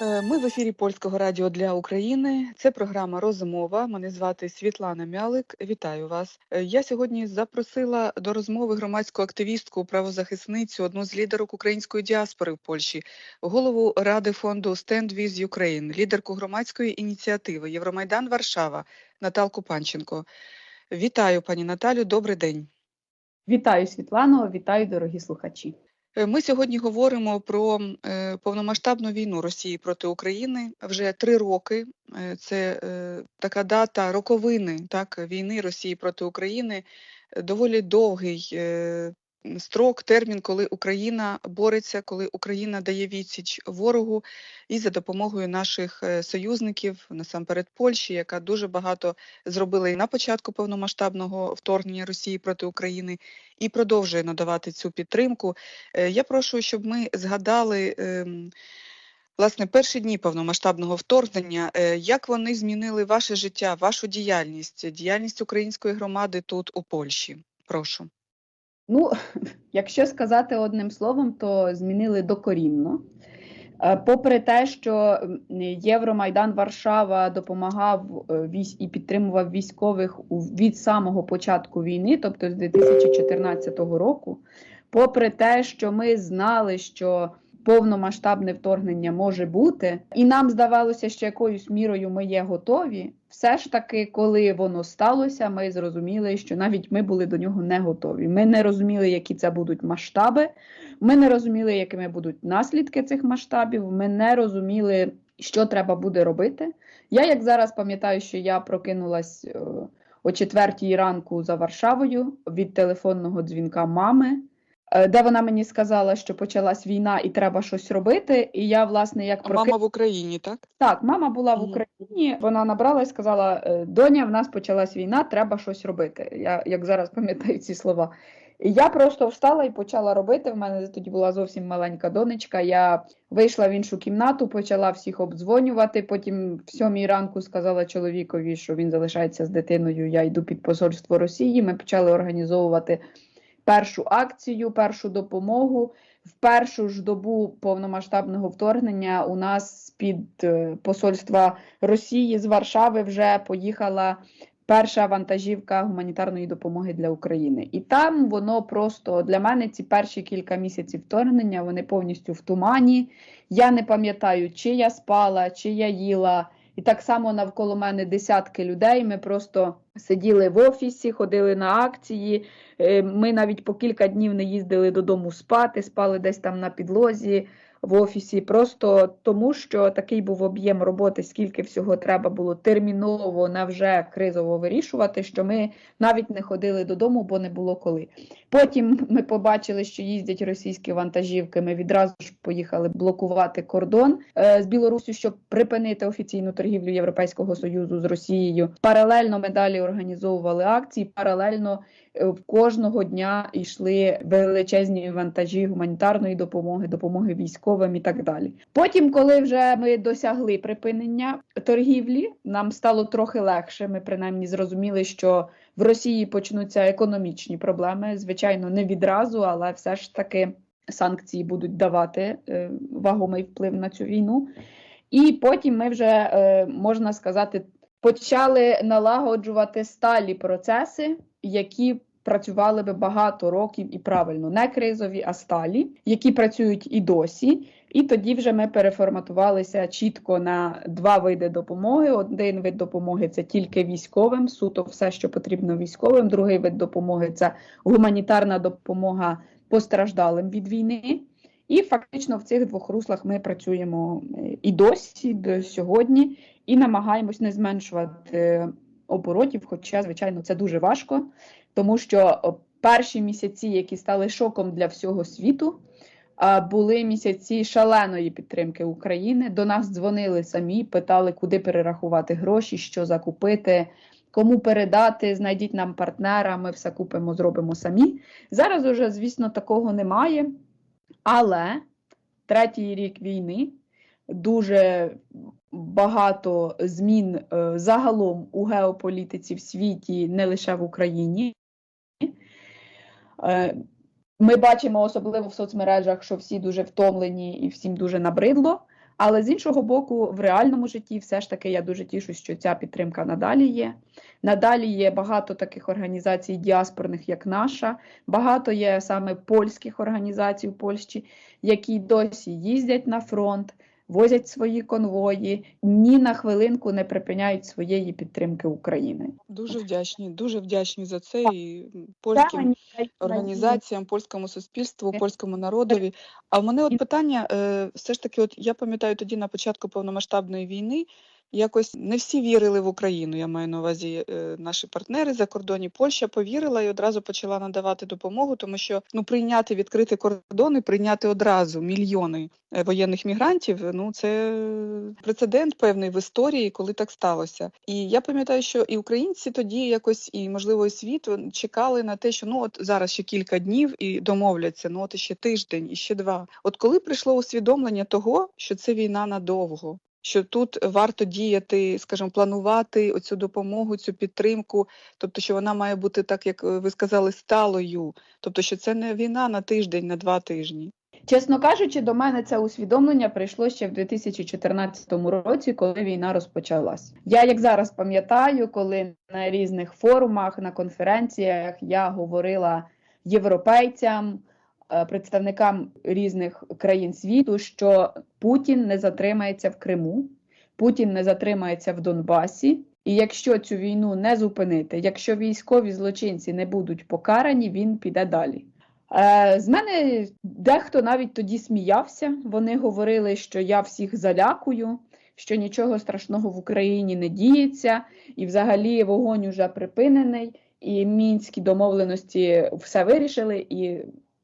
Е, Ми в ефірі Польського радіо для України. Це програма Розмова. Мене звати Світлана Мялик. Вітаю вас. Е, Я сьогодні запросила до розмови громадську активістку, правозахисницю, одну з лідерок української діаспори в Польщі, голову ради фонду Stand with Ukraine, лідерку громадської ініціативи Євромайдан Варшава Наталку Панченко. Вітаю, пані Наталю. Добрий день. Вітаю Світлано, вітаю дорогі слухачі. Е, Ми сьогодні говоримо про е, повномасштабну війну Росії проти України вже три роки. Е, Це така дата роковини так війни Росії проти України. Доволі довгий строк, термін, коли Україна бореться, коли Україна дає відсіч ворогу, і за допомогою наших е, союзників, насамперед Польщі, яка дуже багато зробила і на початку повномасштабного вторгнення Росії проти України, і продовжує надавати цю підтримку. Е, Я прошу, щоб ми згадали ем, власне перші дні повномасштабного вторгнення, е, як вони змінили ваше життя, вашу діяльність, діяльність української громади тут у Польщі. Прошу. Ну, якщо сказати одним словом, то змінили докорінно. Е, Попри те, що Євромайдан Варшава допомагав е, і підтримував військових від самого початку війни, тобто з 2014 року, попри те, що ми знали, що повномасштабне вторгнення може бути, і нам здавалося, що якоюсь мірою ми є готові. Все ж таки, коли воно сталося, ми зрозуміли, що навіть ми були до нього не готові. Ми не розуміли, які це будуть масштаби. Ми не розуміли, якими будуть наслідки цих масштабів. Ми не розуміли, що треба буде робити. Я як зараз пам'ятаю, що я прокинулась е, о четвертій ранку за Варшавою від телефонного дзвінка мами, де вона мені сказала, що почалась війна і треба щось робити. І я, власне, як А прокинулась... мама в Україні, так? Так, мама була в Україні. Вона набрала і сказала: «Е, Доня, в нас почалась війна, треба щось робити. Я як зараз пам'ятаю ці слова. І я просто встала і почала робити. В мене тоді була зовсім маленька донечка. Я вийшла в іншу кімнату, почала всіх обдзвонювати. Потім в сьомій ранку сказала чоловікові, що він залишається з дитиною. Я йду під посольство Росії. Ми почали організовувати першу акцію, першу допомогу. В першу ж добу повномасштабного вторгнення у нас з-під е, посольства Росії з Варшави вже поїхала перша вантажівка гуманітарної допомоги для України. І там воно просто для мене ці перші кілька місяців вторгнення вони повністю в тумані. Я не пам'ятаю, чи я спала, чи я їла. І так само навколо мене десятки людей. Ми просто сиділи в офісі, ходили на акції. Е, Ми навіть по кілька днів не їздили додому спати, спали десь там на підлозі в офісі, просто тому, що такий був об'єм роботи, скільки всього треба було терміново на вже кризово вирішувати, що ми навіть не ходили додому, бо не було коли. Потім ми побачили, що їздять російські вантажівки. Ми відразу ж поїхали блокувати кордон е, з Білорусі, щоб припинити офіційну торгівлю Європейського союзу з Росією. Паралельно ми далі організовували акції. Паралельно кожного дня йшли величезні вантажі гуманітарної допомоги, допомоги військовим і так далі. Потім, коли вже ми досягли припинення торгівлі, нам стало трохи легше. Ми принаймні зрозуміли, що в Росії почнуться економічні проблеми. Звичайно, не відразу, але все ж таки санкції будуть давати е, вагомий вплив на цю війну. І потім ми вже е, можна сказати почали налагоджувати сталі процеси, які працювали би багато років і правильно, не кризові, а сталі, які працюють і досі. І тоді вже ми переформатувалися чітко на два види допомоги. Один вид допомоги це тільки військовим, суто все, що потрібно військовим. Другий вид допомоги це гуманітарна допомога постраждалим від війни. І фактично в цих двох руслах ми працюємо е, і досі, до сьогодні, і намагаємось не зменшувати оборотів. Хоча, звичайно, це дуже важко, тому що перші місяці, які стали шоком для всього світу, були місяці шаленої підтримки України. До нас дзвонили самі, питали, куди перерахувати гроші, що закупити. Кому передати, знайдіть нам партнера, ми все купимо, зробимо самі. Зараз уже, звісно, такого немає. Але третій рік війни дуже багато змін е, загалом у геополітиці в світі, не лише в Україні. Е, Ми бачимо особливо в соцмережах, що всі дуже втомлені і всім дуже набридло. Але з іншого боку, в реальному житті все ж таки я дуже тішусь, що ця підтримка надалі є. Надалі є багато таких організацій діаспорних, як наша. Багато є саме польських організацій в Польщі, які досі їздять на фронт, возять свої конвої, ні на хвилинку не припиняють своєї підтримки України. Дуже вдячні, дуже вдячні за це і польським організаціям, польському суспільству, польському народові. А в мене от питання, е, все ж таки, от я пам'ятаю тоді на початку повномасштабної війни. Якось не всі вірили в Україну. Я маю на увазі е, наші партнери за кордоні. Польща повірила і одразу почала надавати допомогу, тому що ну прийняти відкрити кордони, прийняти одразу мільйони е, воєнних мігрантів. Ну це прецедент певний в історії, коли так сталося. І я пам'ятаю, що і українці тоді якось, і можливо, і світ чекали на те, що ну от зараз ще кілька днів і домовляться. Ну от ще тиждень, і ще два. От коли прийшло усвідомлення того, що це війна надовго. Що тут варто діяти, скажімо, планувати оцю допомогу, цю підтримку, тобто, що вона має бути так, як ви сказали, сталою, тобто, що це не війна на тиждень, на два тижні. Чесно кажучи, до мене це усвідомлення прийшло ще в 2014 році, коли війна розпочалась. Я як зараз пам'ятаю, коли на різних форумах, на конференціях я говорила європейцям, е, представникам різних країн світу, що Путін не затримається в Криму, Путін не затримається в Донбасі. І якщо цю війну не зупинити, якщо військові злочинці не будуть покарані, він піде далі. Е, З мене дехто навіть тоді сміявся. Вони говорили, що я всіх залякую, що нічого страшного в Україні не діється, і взагалі вогонь уже припинений, і мінські домовленості все вирішили, і,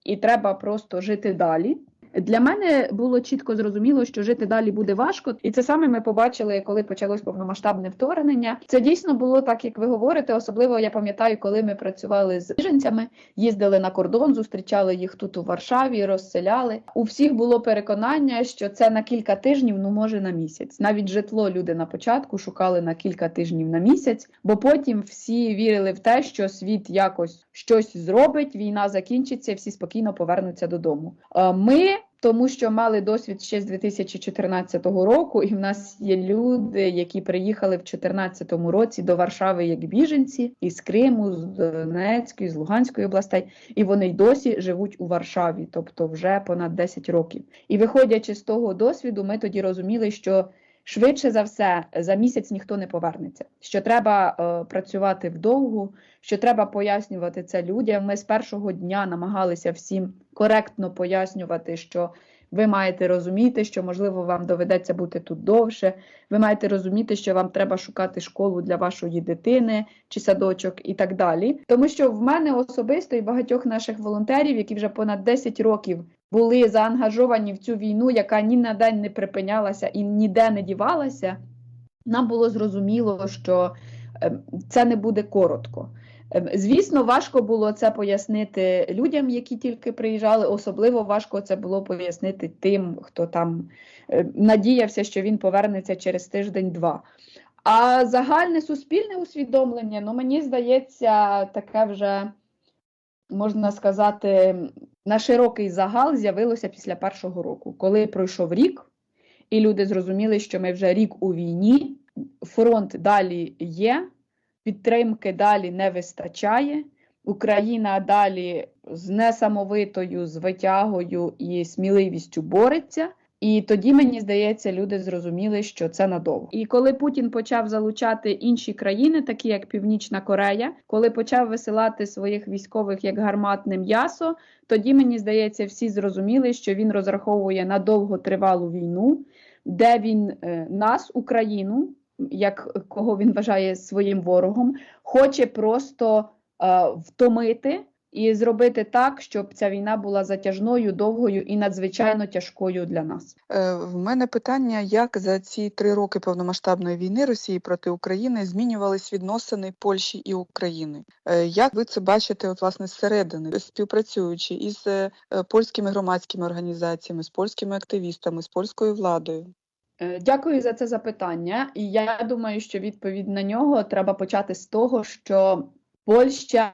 і треба просто жити далі. Для мене було чітко зрозуміло, що жити далі буде важко, і це саме ми побачили, коли почалось повномасштабне вторгнення. Це дійсно було так, як ви говорите. Особливо я пам'ятаю, коли ми працювали з біженцями, їздили на кордон, зустрічали їх тут у Варшаві, розселяли. У всіх було переконання, що це на кілька тижнів, ну може на місяць. Навіть житло люди на початку шукали на кілька тижнів на місяць, бо потім всі вірили в те, що світ якось щось зробить, війна закінчиться, всі спокійно повернуться додому. Е, Ми тому що мали досвід ще з 2014 року, і в нас є люди, які приїхали в 2014 році до Варшави як біженці із Криму, з Донецької, з Луганської областей, і вони й досі живуть у Варшаві, тобто вже понад 10 років. І виходячи з того досвіду, ми тоді розуміли, що швидше за все за місяць ніхто не повернеться. Що треба е, працювати вдовгу, що треба пояснювати це людям. Ми з першого дня намагалися всім коректно пояснювати, що ви маєте розуміти, що можливо вам доведеться бути тут довше. Ви маєте розуміти, що вам треба шукати школу для вашої дитини чи садочок і так далі. Тому що в мене особисто і багатьох наших волонтерів, які вже понад 10 років були заангажовані в цю війну, яка ні на день не припинялася і ніде не дівалася, нам було зрозуміло, що ем, це не буде коротко. Ем, Звісно, важко було це пояснити людям, які тільки приїжджали. Особливо важко це було пояснити тим, хто там е, надіявся, що він повернеться через тиждень-два. А загальне суспільне усвідомлення, ну мені здається, таке вже можна сказати, на широкий загал з'явилося після першого року, коли пройшов рік, і люди зрозуміли, що ми вже рік у війні, фронт далі є, підтримки далі не вистачає. Україна далі з несамовитою звитягою і сміливістю бореться. І тоді мені здається, люди зрозуміли, що це надовго. І коли Путін почав залучати інші країни, такі як Північна Корея, коли почав висилати своїх військових як гарматне м'ясо, тоді мені здається, всі зрозуміли, що він розраховує на довготривалу війну, де він е, нас, Україну, як кого він вважає своїм ворогом, хоче просто е, втомити. І зробити так, щоб ця війна була затяжною, довгою і надзвичайно тяжкою для нас. Е, В мене питання, як за ці три роки повномасштабної війни Росії проти України змінювались відносини Польщі і України? Е, Як ви це бачите, от власне зсередини, співпрацюючи із е, польськими громадськими організаціями, з польськими активістами, з польською владою? Дякую за це запитання. І я думаю, що відповідь на нього треба почати з того, що Польща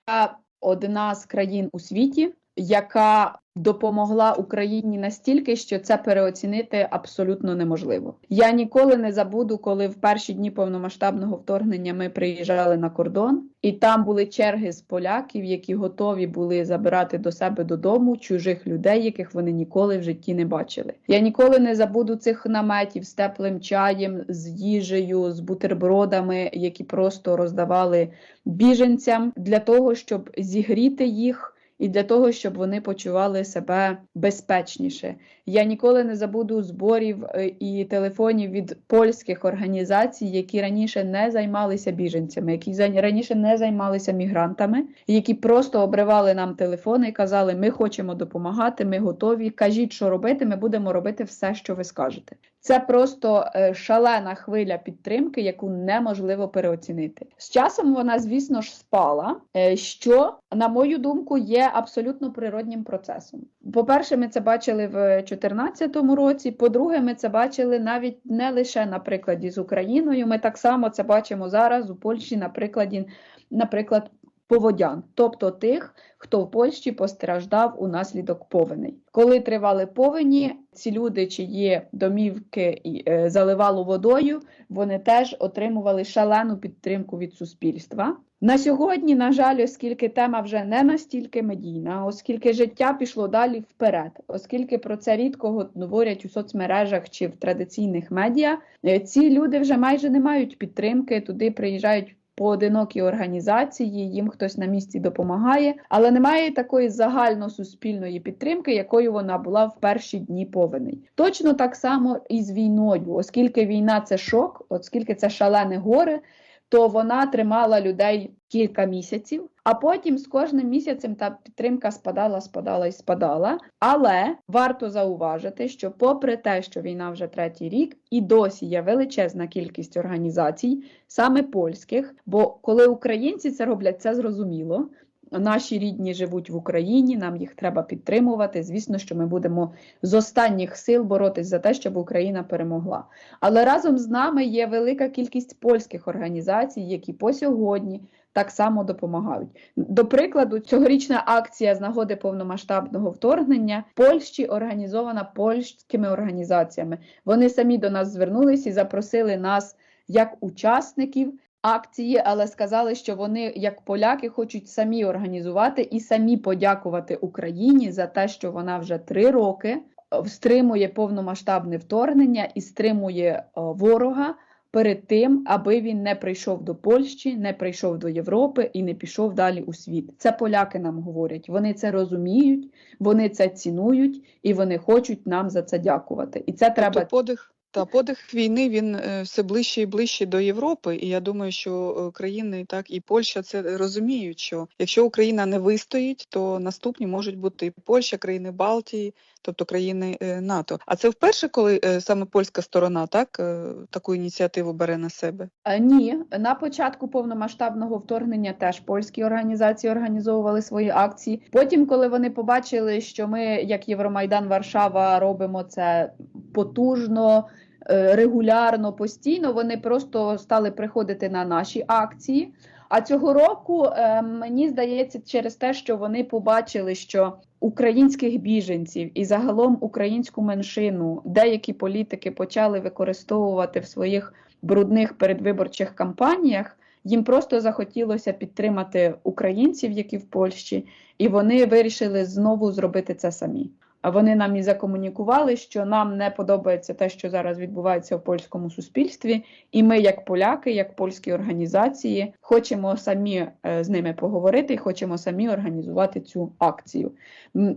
одна з країн у світі, яка допомогла Україні настільки, що це переоцінити абсолютно неможливо. Я ніколи не забуду, коли в перші дні повномасштабного вторгнення ми приїжджали на кордон, і там були черги з поляків, які готові були забирати до себе додому чужих людей, яких вони ніколи в житті не бачили. Я ніколи не забуду цих наметів з теплим чаєм, з їжею, з бутербродами, які просто роздавали біженцям для того, щоб зігріти їх. І для того, щоб вони почували себе безпечніше. Я ніколи не забуду зборів е, і телефонів від польських організацій, які раніше не займалися біженцями, які раніше не займалися мігрантами, які просто обривали нам телефони і казали: Ми хочемо допомагати, ми готові. Кажіть, що робити, ми будемо робити все, що ви скажете. Це просто е, шалена хвиля підтримки, яку неможливо переоцінити. З часом вона, звісно ж, спала, е, що, на мою думку, є абсолютно природнім процесом. По-перше, ми це бачили в 2014 році. По-друге, ми це бачили навіть не лише на прикладі з Україною. Ми так само це бачимо зараз у Польщі на прикладі, наприклад, поводян, тобто тих, хто в Польщі постраждав унаслідок повеней. Коли тривали повені, ці люди, чиї домівки е, заливало водою, вони теж отримували шалену підтримку від суспільства. На сьогодні, на жаль, оскільки тема вже не настільки медійна, оскільки життя пішло далі вперед, оскільки про це рідко говорять у соцмережах чи в традиційних медіа, е, ці люди вже майже не мають підтримки. Туди приїжджають поодинокі організації, їм хтось на місці допомагає, але немає такої загальносуспільної підтримки, якою вона була в перші дні повеней. Точно так само і з війною, оскільки війна це шок, оскільки це шалене горе, то вона тримала людей кілька місяців, а потім з кожним місяцем та підтримка спадала, спадала і спадала. Але варто зауважити, що, попри те, що війна вже третій рік, і досі є величезна кількість організацій, саме польських. Бо коли українці це роблять, це зрозуміло. Наші рідні живуть в Україні, нам їх треба підтримувати. Звісно, що ми будемо з останніх сил боротись за те, щоб Україна перемогла. Але разом з нами є велика кількість польських організацій, які по сьогодні так само допомагають. До прикладу, цьогорічна акція з нагоди повномасштабного вторгнення в Польщі організована польськими організаціями. Вони самі до нас звернулися і запросили нас як учасників. Акції, але сказали, що вони, як поляки, хочуть самі організувати і самі подякувати Україні за те, що вона вже три роки е, стримує повномасштабне вторгнення і стримує е, ворога перед тим, аби він не прийшов до Польщі, не прийшов до Європи і не пішов далі у світ. Це поляки нам говорять. Вони це розуміють, вони це цінують і вони хочуть нам за це дякувати. І це треба Тобто подих та подих війни він е, все ближче і ближче до Європи. І я думаю, що е, країни, так і Польща, це розуміють, що якщо Україна не вистоїть, то наступні можуть бути Польща, країни Балтії, тобто країни е, НАТО. А це вперше, коли е, саме польська сторона так е, таку ініціативу бере на себе. Ні, на початку повномасштабного вторгнення теж польські організації організовували свої акції. Потім, коли вони побачили, що ми, як Євромайдан Варшава, робимо це потужно, регулярно, постійно, вони просто стали приходити на наші акції. А цього року е, мені здається, через те, що вони побачили, що українських біженців і загалом українську меншину деякі політики почали використовувати в своїх брудних передвиборчих кампаніях. Їм просто захотілося підтримати українців, які в Польщі, і вони вирішили знову зробити це самі. Вони нам і закомунікували, що нам не подобається те, що зараз відбувається в польському суспільстві, і ми, як поляки, як польські організації, хочемо самі е, з ними поговорити і хочемо самі організувати цю акцію.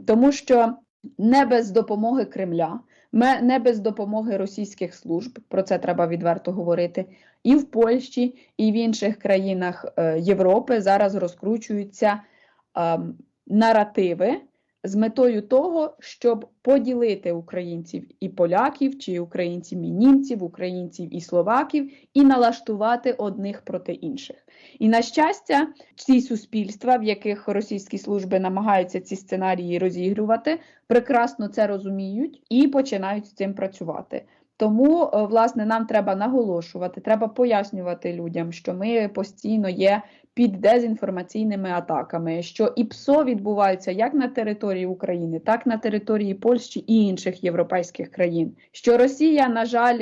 Тому що не без допомоги Кремля, не без допомоги російських служб, про це треба відверто говорити. І в Польщі, і в інших країнах е, Європи зараз розкручуються ем, наративи з метою того, щоб поділити українців і поляків, чи українців і німців, українців і словаків, і налаштувати одних проти інших. І на щастя, ці суспільства, в яких російські служби намагаються ці сценарії розігрувати, прекрасно це розуміють і починають з цим працювати. Тому, е, власне, нам треба наголошувати, треба пояснювати людям, що ми постійно є під дезінформаційними атаками, що і ПСО відбуваються як на території України, так на території Польщі і інших європейських країн. Що Росія, на жаль,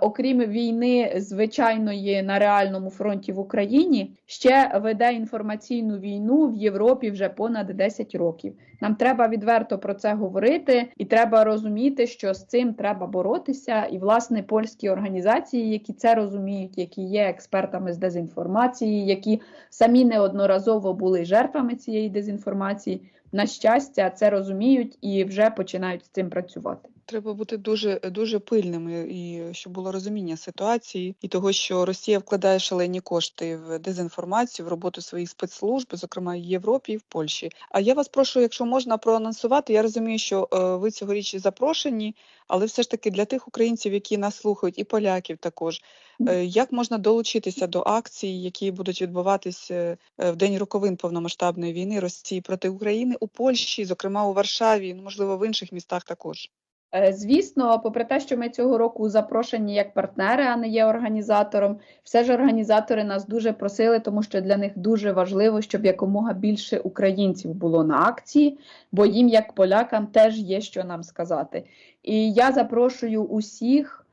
окрім війни звичайної на реальному фронті в Україні, ще веде інформаційну війну в Європі вже понад 10 років. Нам треба відверто про це говорити, і треба розуміти, що з цим треба боротися. І власне польські організації, які це розуміють, які є експертами з дезінформації, які самі неодноразово були жертвами цієї дезінформації, на щастя, це розуміють і вже починають з цим працювати. Треба бути дуже дуже пильними, і щоб було розуміння ситуації і того, що Росія вкладає шалені кошти в дезінформацію, в роботу своїх спецслужб, зокрема в Європі і в Польщі. А я вас прошу, якщо можна проанонсувати, я розумію, що е, ви цьогоріч запрошені, але все ж таки для тих українців, які нас слухають, і поляків також. Е, як можна долучитися до акцій, які будуть відбуватися е, в день роковин повномасштабної війни Росії проти України у Польщі, зокрема у Варшаві, ну можливо в інших містах також? Е, Звісно, попри те, що ми цього року запрошені як партнери, а не є організатором, все ж організатори нас дуже просили, тому що для них дуже важливо, щоб якомога більше українців було на акції, бо їм, як полякам, теж є що нам сказати. І я запрошую усіх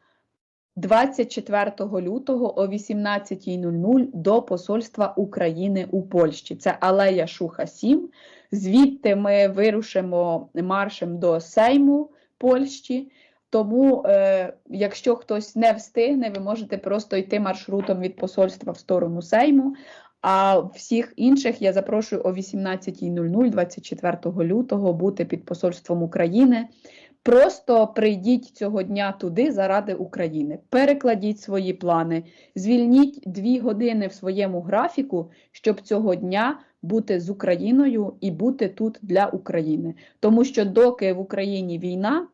24 лютого о 18.00 до посольства України у Польщі. Це Алея Шуха 7. Звідти ми вирушимо маршем до Сейму. Польщі. Тому, е, якщо хтось не встигне, ви можете просто йти маршрутом від посольства в сторону Сейму. А всіх інших я запрошую о 18.00 24 лютого бути під посольством України. Просто прийдіть цього дня туди заради України, перекладіть свої плани, звільніть дві години в своєму графіку, щоб цього дня бути з Україною і бути тут для України. Тому що доки в Україні війна,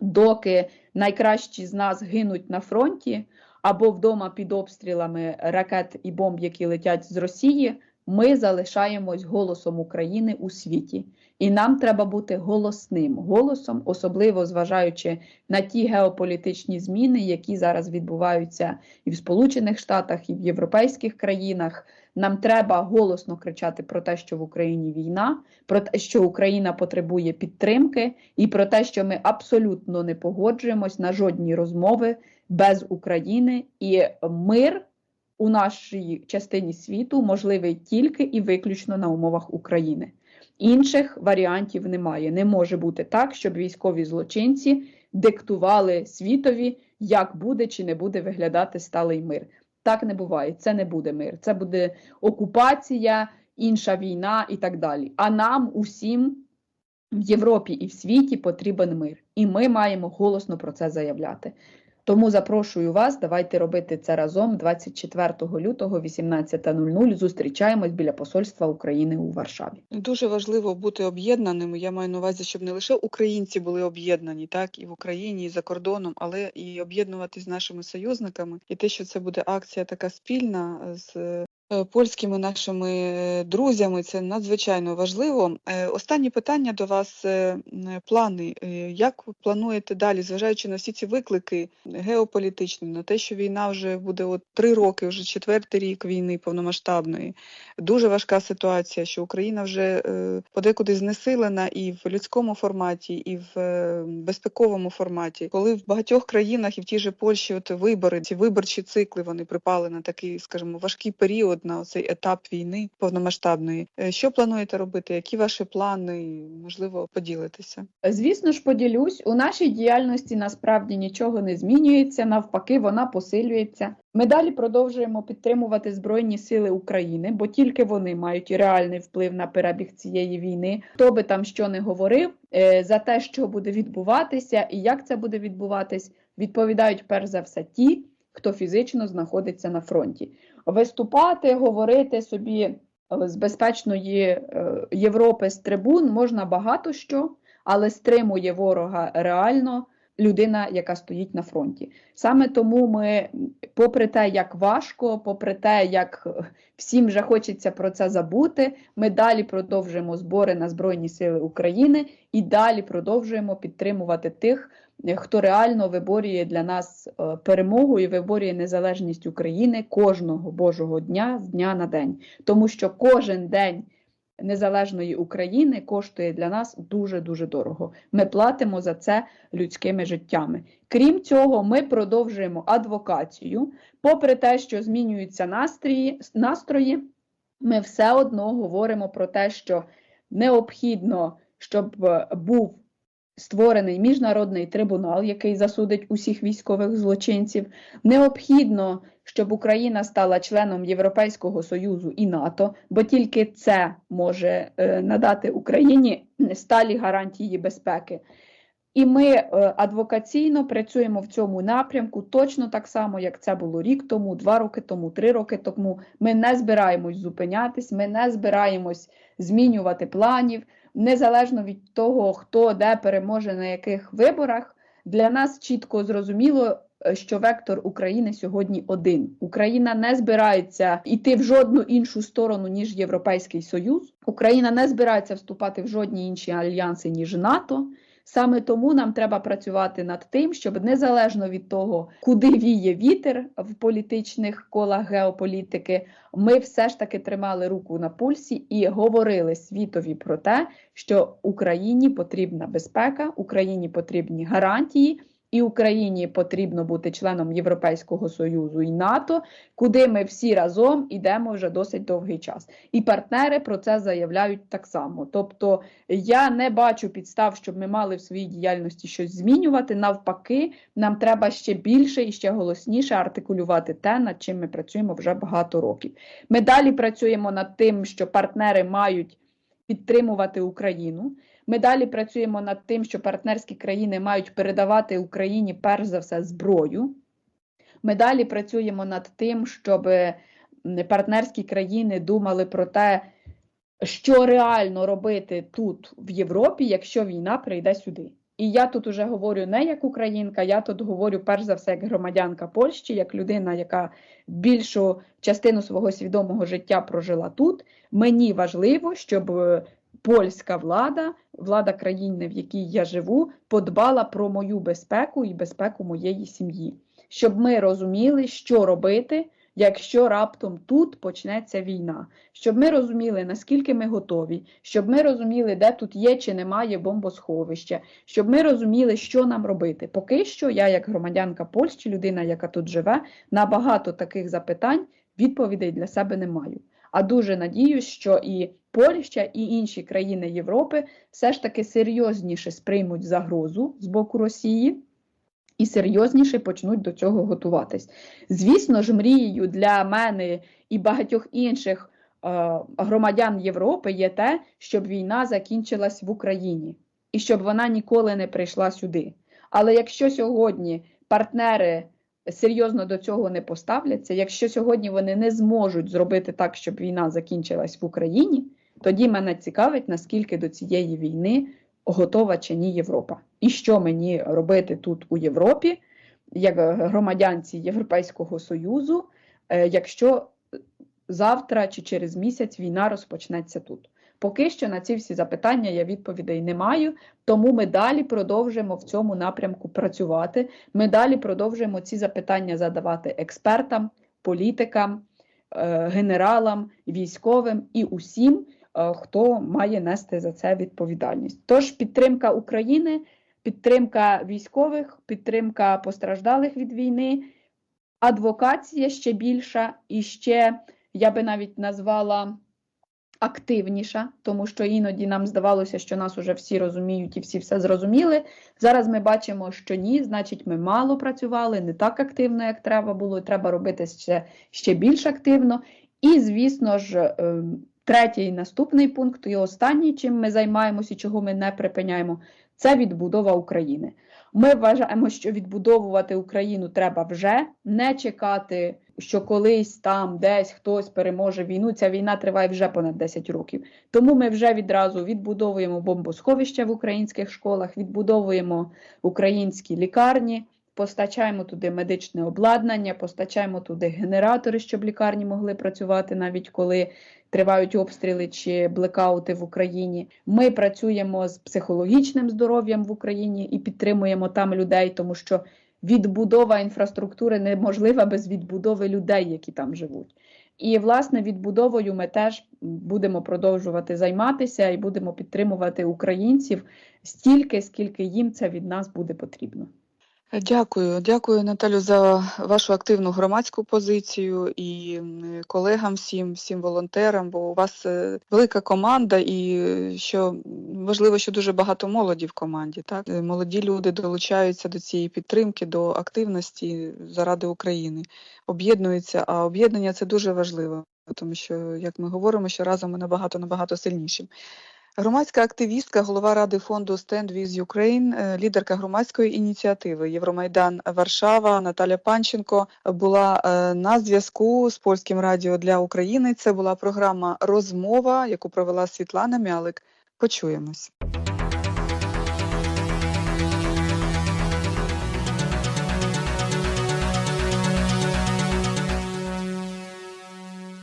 доки найкращі з нас гинуть на фронті або вдома під обстрілами ракет і бомб, які летять з Росії, ми залишаємось голосом України у світі. І нам треба бути голосним голосом, особливо зважаючи на ті геополітичні зміни, які зараз відбуваються і в Сполучених Штатах, і в європейських країнах. Нам треба голосно кричати про те, що в Україні війна, про те, що Україна потребує підтримки, і про те, що ми абсолютно не погоджуємось на жодні розмови без України, і мир у нашій частині світу можливий тільки і виключно на умовах України. Інших варіантів немає. Не може бути так, щоб військові злочинці диктували світові, як буде чи не буде виглядати сталий мир. Так не буває. Це не буде мир. Це буде окупація, інша війна і так далі. А нам усім в Європі і в світі потрібен мир. І ми маємо голосно про це заявляти. Тому запрошую вас, давайте робити це разом 24 лютого, 18.00. Зустрічаємось біля посольства України у Варшаві. Дуже важливо бути об'єднаними. Я маю на увазі, щоб не лише українці були об'єднані, так і в Україні, і за кордоном, але і об'єднуватись з нашими союзниками. І те, що це буде акція така спільна з польськими нашими е, друзями, це надзвичайно важливо. Е, Останнє питання до вас: е, плани. Е, Як плануєте далі, зважаючи на всі ці виклики геополітичні, на те, що війна вже буде от три роки, вже четвертий рік війни повномасштабної, дуже важка ситуація, що Україна вже е, подекуди знесилена і в людському форматі, і в е, безпековому форматі, коли в багатьох країнах і в тій же Польщі, от вибори, ці виборчі цикли вони припали на такий, скажімо, важкий період, на цей етап війни повномасштабної. Е, Що плануєте робити? Які ваші плани? Можливо, поділитися? Звісно ж, поділюсь, у нашій діяльності насправді нічого не змінюється, навпаки, вона посилюється. Ми далі продовжуємо підтримувати Збройні Сили України, бо тільки вони мають реальний вплив на перебіг цієї війни. Хто би там що не говорив е, за те, що буде відбуватися і як це буде відбуватись, відповідають перш за все ті, хто фізично знаходиться на фронті. Виступати, говорити собі е, з безпечної е, Європи з трибун можна багато що, але стримує ворога реально людина, яка стоїть на фронті. Саме тому ми, попри те, як важко, попри те, як е, всім вже хочеться про це забути, ми далі продовжуємо збори на Збройні Сили України і далі продовжуємо підтримувати тих, хто реально виборює для нас е, перемогу і виборює незалежність України кожного Божого дня з дня на день. Тому що кожен день незалежної України коштує для нас дуже дуже дорого. Ми платимо за це людськими життями. Крім цього, ми продовжуємо адвокацію. Попри те, що змінюються настрої, настрої, ми все одно говоримо про те, що необхідно, щоб е, був створений міжнародний трибунал, який засудить усіх військових злочинців. Необхідно, щоб Україна стала членом Європейського Союзу і НАТО, бо тільки це може е, надати Україні сталі гарантії безпеки. І ми е, адвокаційно працюємо в цьому напрямку точно так само, як це було рік тому, два роки тому, три роки тому. Ми не збираємось зупинятись, ми не збираємось змінювати планів, незалежно від того, хто де переможе на яких виборах. Для нас чітко зрозуміло, е, що вектор України сьогодні один. Україна не збирається йти в жодну іншу сторону, ніж Європейський Союз. Україна не збирається вступати в жодні інші альянси, ніж НАТО. Саме тому нам треба працювати над тим, щоб незалежно від того, куди віє вітер в політичних колах геополітики, ми все ж таки тримали руку на пульсі і говорили світові про те, що Україні потрібна безпека, Україні потрібні гарантії. І Україні потрібно бути членом Європейського союзу і НАТО, куди ми всі разом йдемо вже досить довгий час. І партнери про це заявляють так само. Тобто я не бачу підстав, щоб ми мали в своїй діяльності щось змінювати. Навпаки, нам треба ще більше і ще голосніше артикулювати те, над чим ми працюємо вже багато років. Ми далі працюємо над тим, що партнери мають підтримувати Україну. Ми далі працюємо над тим, що партнерські країни мають передавати Україні перш за все зброю. Ми далі працюємо над тим, щоб партнерські країни думали про те, що реально робити тут, в Європі, якщо війна прийде сюди. І я тут уже говорю не як українка, я тут говорю перш за все як громадянка Польщі, як людина, яка більшу частину свого свідомого життя прожила тут. Мені важливо, щоб польська влада, влада країни, в якій я живу, подбала про мою безпеку і безпеку моєї сім'ї, щоб ми розуміли, що робити, якщо раптом тут почнеться війна, щоб ми розуміли, наскільки ми готові, щоб ми розуміли, де тут є чи немає бомбосховища, щоб ми розуміли, що нам робити. Поки що, я, як громадянка Польщі, людина, яка тут живе, на багато таких запитань відповідей для себе не маю. А дуже надіюсь, що і Польща, і інші країни Європи все ж таки серйозніше сприймуть загрозу з боку Росії і серйозніше почнуть до цього готуватись. Звісно ж, мрією для мене і багатьох інших е, громадян Європи є те, щоб війна закінчилась в Україні і щоб вона ніколи не прийшла сюди. Але якщо сьогодні партнери серйозно до цього не поставляться, якщо сьогодні вони не зможуть зробити так, щоб війна закінчилась в Україні, тоді мене цікавить, наскільки до цієї війни готова чи ні Європа. І що мені робити тут у Європі, як громадянці Європейського Союзу, е, якщо завтра чи через місяць війна розпочнеться тут. Поки що на ці всі запитання я відповідей не маю, тому ми далі продовжуємо в цьому напрямку працювати. Ми далі продовжуємо ці запитання задавати експертам, політикам, е, генералам, військовим і усім, е, хто має нести за це відповідальність. Тож підтримка України, підтримка військових, підтримка постраждалих від війни, адвокація ще більша і ще я би навіть назвала активніша, тому що іноді нам здавалося, що нас уже всі розуміють і всі все зрозуміли. Зараз ми бачимо, що ні, значить, ми мало працювали, не так активно, як треба було, треба робити ще, ще більш активно. І, звісно ж, ем, третій наступний пункт, і останній, чим ми займаємося чого ми не припиняємо, це відбудова України. Ми вважаємо, що відбудовувати Україну треба вже не чекати, що колись там десь хтось переможе війну. Ця війна триває вже понад 10 років. Тому ми вже відразу відбудовуємо бомбосховища в українських школах, відбудовуємо українські лікарні. Постачаємо туди медичне обладнання, постачаємо туди генератори, щоб лікарні могли працювати навіть коли тривають обстріли чи блекаути в Україні. Ми працюємо з психологічним здоров'ям в Україні і підтримуємо там людей, тому що відбудова інфраструктури неможлива без відбудови людей, які там живуть. І власне відбудовою ми теж будемо продовжувати займатися і будемо підтримувати українців стільки, скільки їм це від нас буде потрібно. Дякую, дякую, Наталю, за вашу активну громадську позицію і колегам всім, всім волонтерам, бо у вас е, велика команда, і е, що важливо, що дуже багато молоді в команді. Так, Е, молоді люди долучаються до цієї підтримки, до активності заради України, об'єднуються. А об'єднання це дуже важливо, тому що, як ми говоримо, що разом ми набагато набагато сильніші. Громадська активістка, голова ради фонду Stand with Ukraine, лідерка громадської ініціативи Євромайдан Варшава Наталя Панченко була е, на зв'язку з польським радіо для України. Це була програма Розмова, яку провела Світлана Мялик. Почуємось.